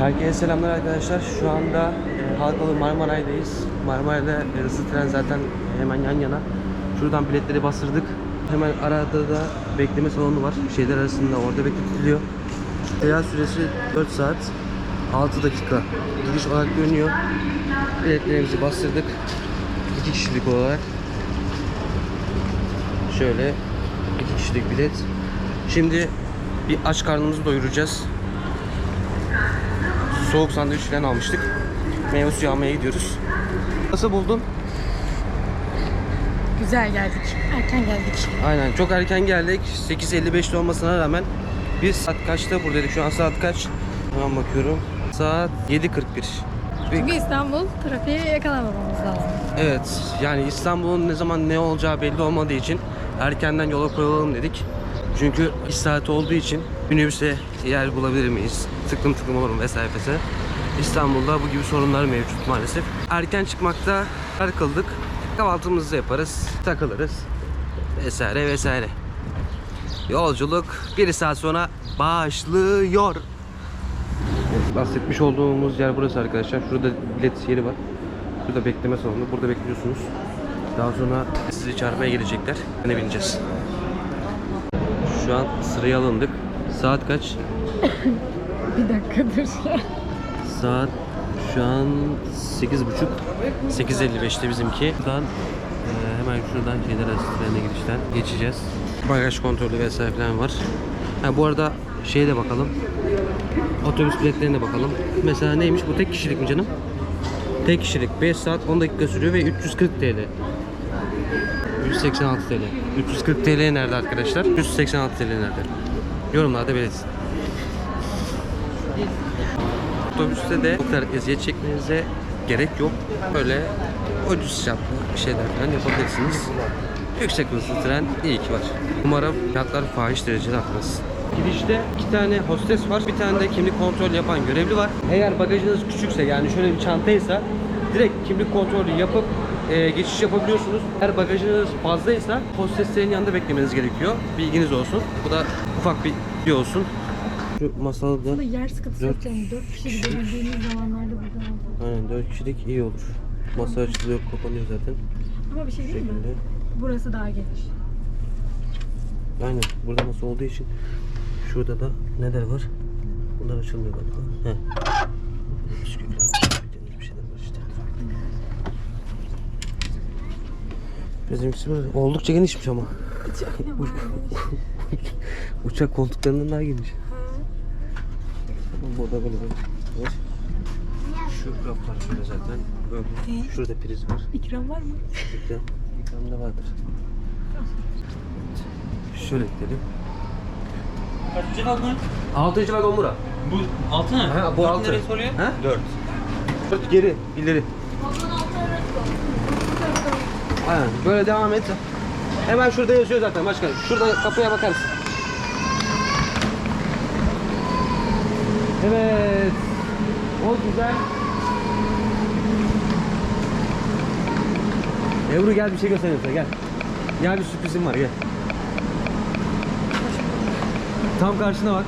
Herkese selamlar arkadaşlar. Şu anda e, Halkalı Marmaray'dayız. Marmaray'da e, hızlı tren zaten hemen yan yana. Şuradan biletleri bastırdık. Hemen arada da bekleme salonu var. Şeyler arasında orada bekletiliyor. Seyahat süresi 4 saat 6 dakika. Gidiş olarak görünüyor. Biletlerimizi bastırdık. 2 kişilik olarak. Şöyle 2 kişilik bilet. Şimdi bir aç karnımızı doyuracağız. Soğuk sandviç falan almıştık. Meyve suyu almaya gidiyoruz. Nasıl buldun? Güzel geldik. Erken geldik. Aynen çok erken geldik. 8.55'te olmasına rağmen biz saat kaçta buradaydık? Şu an saat kaç? Hemen bakıyorum. Saat 7.41. Çünkü İstanbul trafiğe yakalamamamız lazım. Evet yani İstanbul'un ne zaman ne olacağı belli olmadığı için erkenden yola koyulalım dedik. Çünkü iş saati olduğu için minibüse yer bulabilir miyiz? Tıklım tıklım olur mu vesaire vesaire. İstanbul'da bu gibi sorunlar mevcut maalesef. Erken çıkmakta karar kıldık. Kahvaltımızı yaparız, takılırız vesaire vesaire. Yolculuk bir saat sonra başlıyor. Bahsetmiş olduğumuz yer burası arkadaşlar. Şurada bilet yeri var. Şurada bekleme salonu. Burada bekliyorsunuz. Daha sonra sizi çağırmaya gelecekler. Ne bineceğiz. Şu an sıraya alındık. Saat kaç? Bir dakika dur. Saat şu an 8.30 8.55'te bizimki. Buradan e, hemen şuradan şeyler trene girişten geçeceğiz. Bagaj kontrolü vesaire falan var. Ha, bu arada şeye de bakalım. Otobüs biletlerine bakalım. Mesela neymiş bu tek kişilik mi canım? Tek kişilik 5 saat 10 dakika sürüyor ve 340 TL. 186 TL. 340 TL nerede arkadaşlar? 186 TL nerede? Yorumlarda belirtin. Otobüste de bu kadar eziyet çekmenize gerek yok. Böyle ucuz şartlı bir şeyler falan yapabilirsiniz. Yüksek hızlı tren iyi ki var. Umarım fiyatlar fahiş derecede artmaz. Gidişte iki tane hostes var. Bir tane de kimlik kontrol yapan görevli var. Eğer bagajınız küçükse yani şöyle bir çantaysa direkt kimlik kontrolü yapıp e, geçiş yapabiliyorsunuz. Eğer bagajınız fazlaysa hosteslerin yanında beklemeniz gerekiyor. Bilginiz olsun. Bu da ufak bir bilgi olsun. Şu masalda Burada yer sıkıntısı yok yani. Dört kişi gidebildiğimiz zamanlarda burada aldık. Aynen 4 kişilik iyi olur. Masa açılıyor, kapanıyor zaten. Ama bir şey Bu değil mi? şekilde. Burası daha geniş. Aynen burada masa olduğu için şurada da neler var? Bunlar açılmıyor galiba. Heh. Bisküviler, bir şeyler var işte. Bizimkisi böyle oldukça genişmiş ama. Uçak koltuklarından daha geniş. Burada böyle bir var. Şu raflar şöyle zaten. Böyle. Şurada priz var. İkram var mı? İkram. İkram da vardır. Şöyle gidelim. Kaçıncı vagon? Altıncı vagon bura. Bu altı mı? Ha, bu altı. neresi oluyor? Ha? Dört. Dört geri, ileri. Aynen. Böyle devam et. Hemen şurada yazıyor zaten başkanım. Şurada kapıya bakarsın. Evet. O güzel. Ebru gel bir şey göstereyim sana gel. Gel bir sürprizim var gel. Tam karşına bak.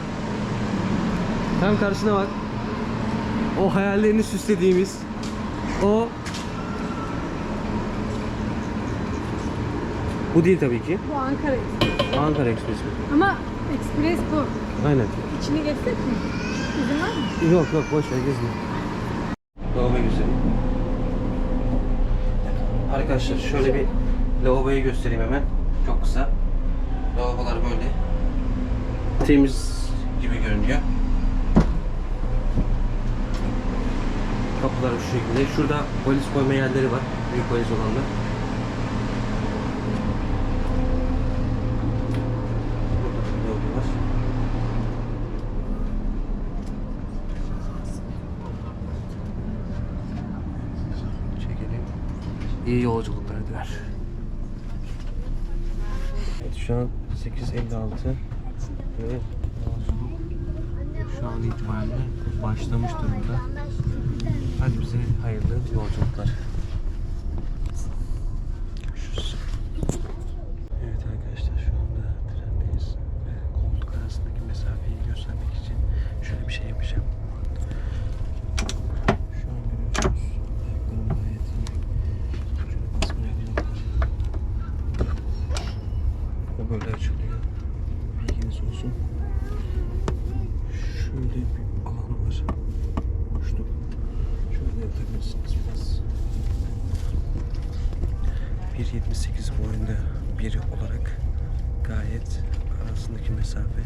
Tam karşına bak. O hayallerini süslediğimiz o bu değil tabii ki. Bu Ankara Express. Ankara Ekspresi. Ama Express bu. Aynen. İçini geçsek mi? İzin var mı? Yok yok boş ver gezme. Lavaboyu göstereyim. Arkadaşlar şöyle bir lavaboyu göstereyim hemen. Çok kısa. Lavabolar böyle. Temiz gibi görünüyor. Kapılar şu şekilde. Şurada valiz koyma yerleri var. Büyük valiz olanlar. Burada da lavabo var. Çekelim. İyi yolculuklar diler. Evet şu an 8.56 ve şu an itibariyle başlamış durumda. Hadi bize hayırlı yolculuklar. da böyle açılıyor. Bilginiz olsun. Şöyle bir alan var. Boşluk. Şöyle yapabilirsiniz biraz. 1.78 boyunda biri olarak gayet arasındaki mesafe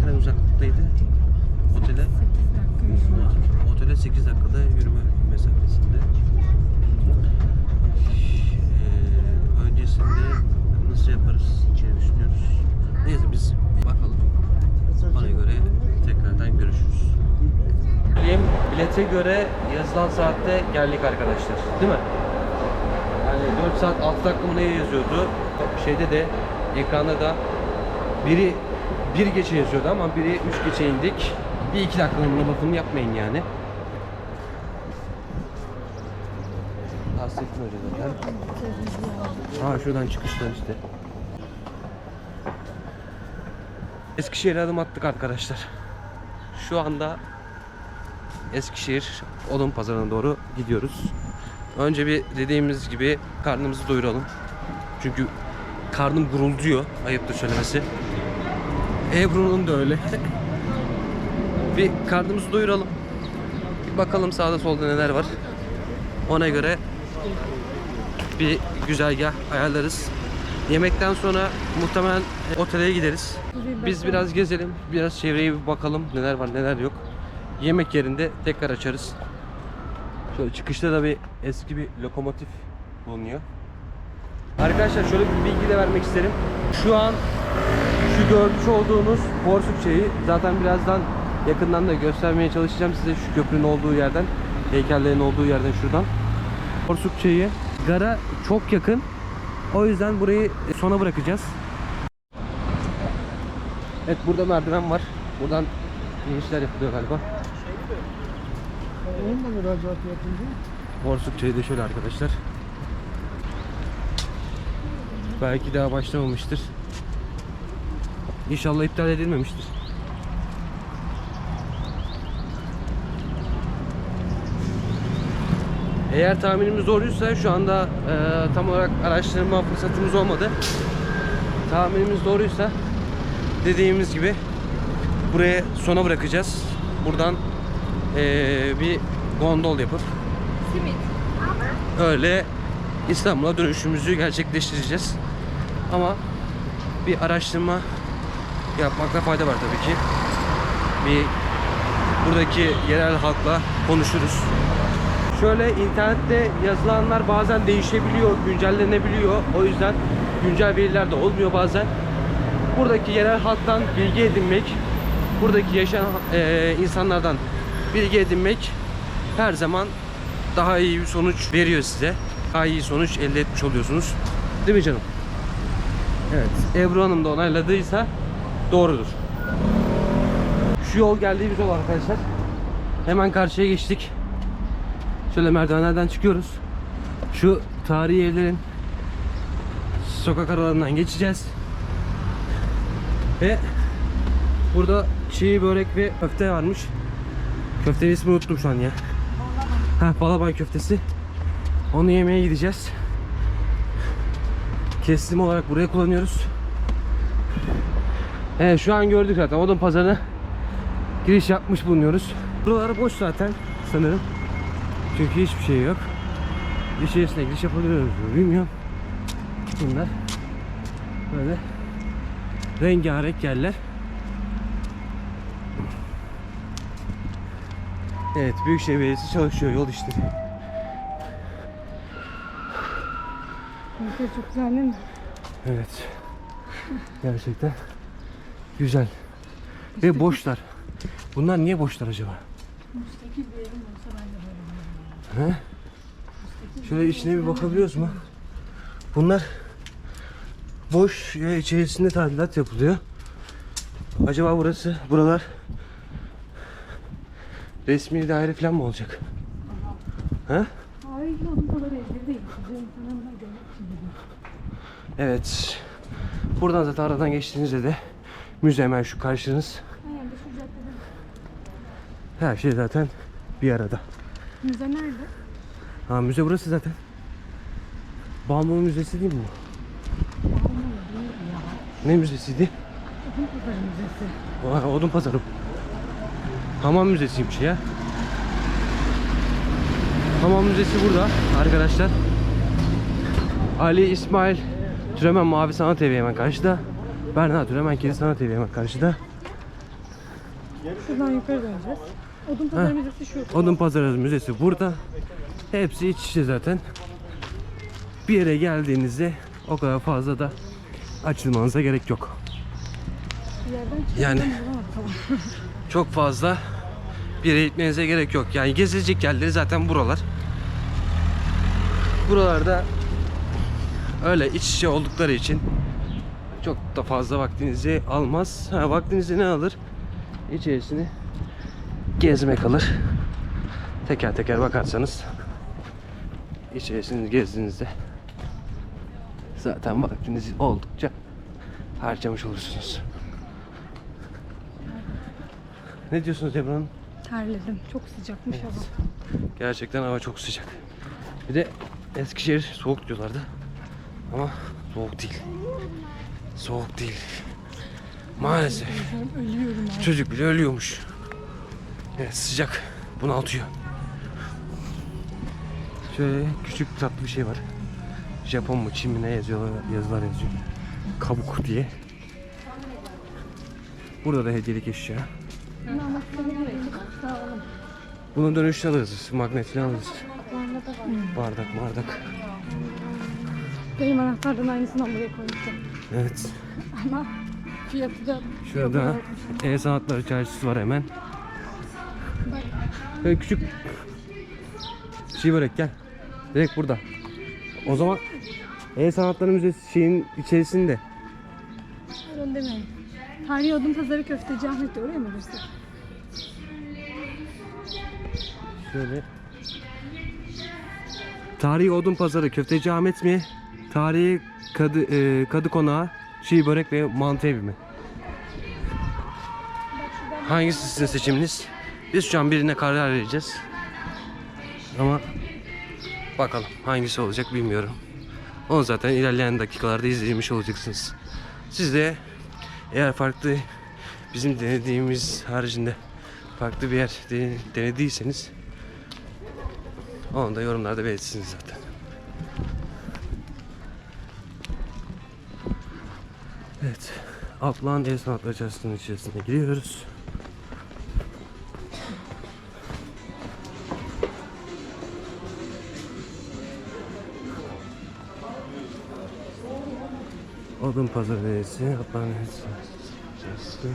kadar uzaklıktaydı? Otele 8 dakika. Otele 8 dakikada yürüme mesafesinde. Ee, öncesinde nasıl yaparız diye düşünüyoruz. Neyse biz bakalım. Ona göre tekrardan görüşürüz. Bilete göre yazılan saatte geldik arkadaşlar. Değil mi? Yani 4 saat 6 dakika mı ne yazıyordu? Şeyde de ekranda da biri bir geçe yazıyordu ama biri 3 geçe indik. Bir iki dakikanın lafını yapmayın yani. Hasrettin Hoca zaten. Ha şuradan çıkıştan işte. Eskişehir'e adım attık arkadaşlar. Şu anda Eskişehir Odun Pazarı'na doğru gidiyoruz. Önce bir dediğimiz gibi karnımızı doyuralım. Çünkü karnım gurulduyor. Ayıptır söylemesi. Ebru'nun da öyle. bir karnımızı doyuralım. Bir bakalım sağda solda neler var. Ona göre bir güzergah ayarlarız. Yemekten sonra muhtemelen otele gideriz. Biz biraz gezelim, biraz çevreye bir bakalım neler var neler yok. Yemek yerinde tekrar açarız. Şöyle çıkışta da bir eski bir lokomotif bulunuyor. Arkadaşlar şöyle bir bilgi de vermek isterim. Şu an şu görmüş olduğunuz Porsuk Çayı zaten birazdan yakından da göstermeye çalışacağım size şu köprünün olduğu yerden, heykellerin olduğu yerden şuradan. Porsuk Çayı gara çok yakın. O yüzden burayı sona bırakacağız. Evet burada merdiven var. Buradan inişler yapılıyor galiba. Onun da müracaat yapınca Borsuk çayı da şöyle arkadaşlar. Belki daha başlamamıştır. İnşallah iptal edilmemiştir. Eğer tahminimiz doğruysa şu anda e, tam olarak araştırma fırsatımız olmadı. Tahminimiz doğruysa dediğimiz gibi buraya sona bırakacağız. Buradan e, bir gondol yapıp öyle İstanbul'a dönüşümüzü gerçekleştireceğiz. Ama bir araştırma yapmakta fayda var tabii ki. Bir buradaki yerel halkla konuşuruz. Şöyle internette yazılanlar bazen değişebiliyor, güncellenebiliyor. O yüzden güncel veriler de olmuyor bazen. Buradaki yerel halktan bilgi edinmek, buradaki yaşayan eee, insanlardan bilgi edinmek her zaman daha iyi bir sonuç veriyor size. Daha iyi sonuç elde etmiş oluyorsunuz. Değil mi canım? Evet. Ebru Hanım da onayladıysa doğrudur. Şu yol geldiğimiz yol arkadaşlar. Hemen karşıya geçtik. Şöyle merdivenlerden çıkıyoruz. Şu tarihi evlerin sokak aralarından geçeceğiz. Ve burada çiğ börek ve köfte varmış. Köftenin ismini unuttum şu an ya. Ha balaban köftesi. Onu yemeye gideceğiz. Kesim olarak buraya kullanıyoruz. Evet şu an gördük zaten odun pazarına giriş yapmış bulunuyoruz. Buralar boş zaten sanırım. Çünkü hiçbir şey yok. İçerisine giriş yapabiliyoruz bilmiyorum. Bunlar böyle rengarenk yerler. Evet Büyükşehir Belediyesi çalışıyor yol işleri. Ülke çok güzel değil mi? Evet. Gerçekten güzel. Ve boşlar. Bunlar niye boşlar acaba? Müstakil bir evim olsa ben de böyle He? Şöyle içine bir bakabiliyoruz mu? Bunlar boş e, içerisinde tadilat yapılıyor. Acaba burası, buralar resmi daire falan mı olacak? Ha? Hayır, kadar evde değil. Evet. Buradan zaten aradan geçtiğinizde de müze hemen şu karşınız. Aynen de şu caddede. Her şey zaten bir arada. Müze nerede? Ha müze burası zaten. Balmumu Müzesi değil mi bu? Ne müzesiydi? Odun Pazarı Müzesi. Aa, Odun Pazarı. Hamam Müzesi'ymiş ya. Hamam Müzesi burada arkadaşlar. Ali İsmail Türemen Mavi Sanat Evi hemen karşıda. Berna Türemen Kedi Sanat Evi hemen karşıda. Şuradan yukarı döneceğiz. Odun Pazarı Müzesi şu. Odun Pazarı Müzesi burada. Hepsi iç içe zaten. Bir yere geldiğinizde o kadar fazla da açılmanıza gerek yok. Yani-. Çok fazla bir yere gitmenize gerek yok. Yani gezilecek yerleri zaten buralar. Buralarda öyle iç içe oldukları için çok da fazla vaktinizi almaz. Ha, vaktinizi ne alır? İçerisini gezmek alır. Teker teker bakarsanız içerisini gezdiğinizde zaten vaktinizi oldukça harcamış olursunuz. Ne diyorsunuz Ebru Hanım? Terledim. Çok sıcakmış hava. Gerçekten hava çok sıcak. Bir de Eskişehir soğuk diyorlardı. Ama soğuk değil. Soğuk değil. Maalesef. Ölüyorum abi. Çocuk bile ölüyormuş. Evet sıcak. Bunaltıyor. Şöyle küçük tatlı bir şey var. Japon mu Çin mi ne yazıyorlar, yazılar yazıyor. Kabuk diye. Burada da hediyelik eşya. Bunu almak istedim. Sağ olun. Bunu dönüşte alırız. Magnet falan alırız. Bardak bardak. Benim anahtardan aynısını buraya koymuştum. Evet. Ama fiyatı da Şurada el sanatları çarşısı var hemen. Böyle küçük şey börek gel. Direkt burada. O zaman el sanatları müzesi şeyin içerisinde. Öyle demeyin. Tarihi Odun Pazarı Köfteci Ahmet de oraya mı girsek? Şöyle. Tarihi Odun Pazarı Köfteci Ahmet mi? Tarihi Kadı, e, Kadı Konağı Çiğ Börek ve Mantı Evi mi? Hangisi sizin seçiminiz? Biz şu an birine karar vereceğiz. Ama bakalım hangisi olacak bilmiyorum. Onu zaten ilerleyen dakikalarda izlemiş olacaksınız. Siz de eğer farklı bizim denediğimiz haricinde farklı bir yer de- denediyseniz onu da yorumlarda belirtirsiniz zaten. Aplan El Sanatları Çarşısı'nın içerisine giriyoruz. Odun Pazarı Belediyesi, Aplan El Çarşısı.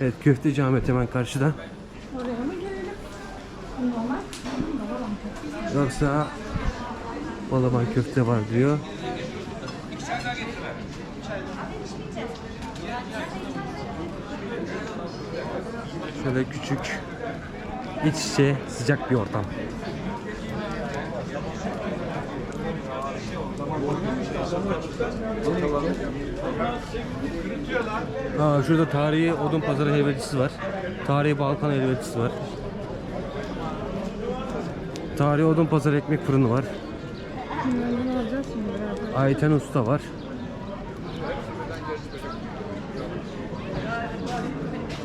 Evet Köfteci Ahmet hemen karşıda. Oraya mı gelelim? Normal. Yoksa Balaban köfte var diyor. Şöyle küçük iç içe sıcak bir ortam. Aa, şurada tarihi odun pazarı helvacısı var. Tarihi Balkan helvacısı var. Tarihi odun pazarı ekmek fırını var. Ayten Usta var.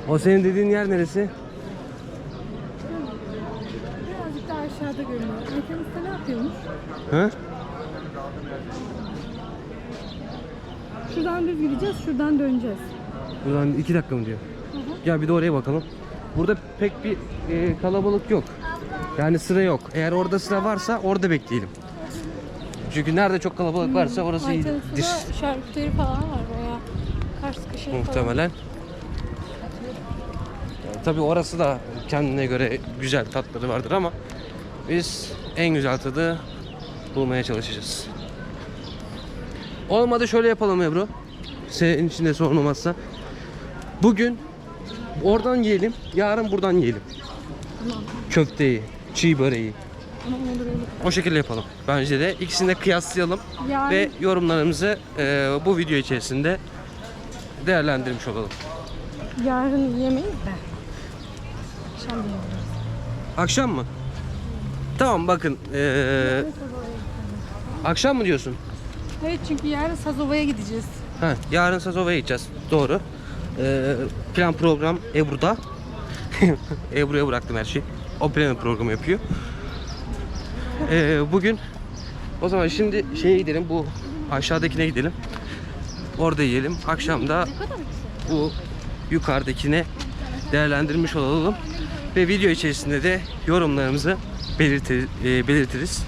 O senin dediğin yer neresi? Birazcık daha aşağıda görünüyor. Ayten Usta ne yapıyormuş? Hı? Şuradan düz gideceğiz, şuradan döneceğiz. Buradan iki dakika mı diyor? Ya bir de oraya bakalım. Burada pek bir e, kalabalık yok. Yani sıra yok. Eğer orada sıra varsa orada bekleyelim. Çünkü nerede çok kalabalık varsa orası Ayten iyidir. Usta'da şarküteri falan var veya kar sıkışı falan. Muhtemelen. Tabi orası da kendine göre güzel tatları vardır ama biz en güzel tadı bulmaya çalışacağız. Olmadı şöyle yapalım Ebru. Senin için de sorun olmazsa. Bugün oradan yiyelim, yarın buradan yiyelim. Köfteyi, çiğ böreği. Tamam olur. O şekilde yapalım. Bence de ikisini de kıyaslayalım Yarın- ve yorumlarımızı e, bu video içerisinde değerlendirmiş olalım. Yarın yemeyiz de. Akşam yiyoruz. Akşam mı? Tamam bakın. e, akşam mı diyorsun? Evet çünkü yarın Sazova'ya gideceğiz. Ha, yarın Sazova'ya gideceğiz. Doğru. E, plan program Ebru'da. Ebru'ya bıraktım her şeyi. O plan programı yapıyor. E, bugün o zaman şimdi şeye gidelim. Bu aşağıdakine gidelim. Orada yiyelim. Akşam da bu yukarıdakine değerlendirmiş olalım. Ve video içerisinde de yorumlarımızı belirtir, e, belirtiriz.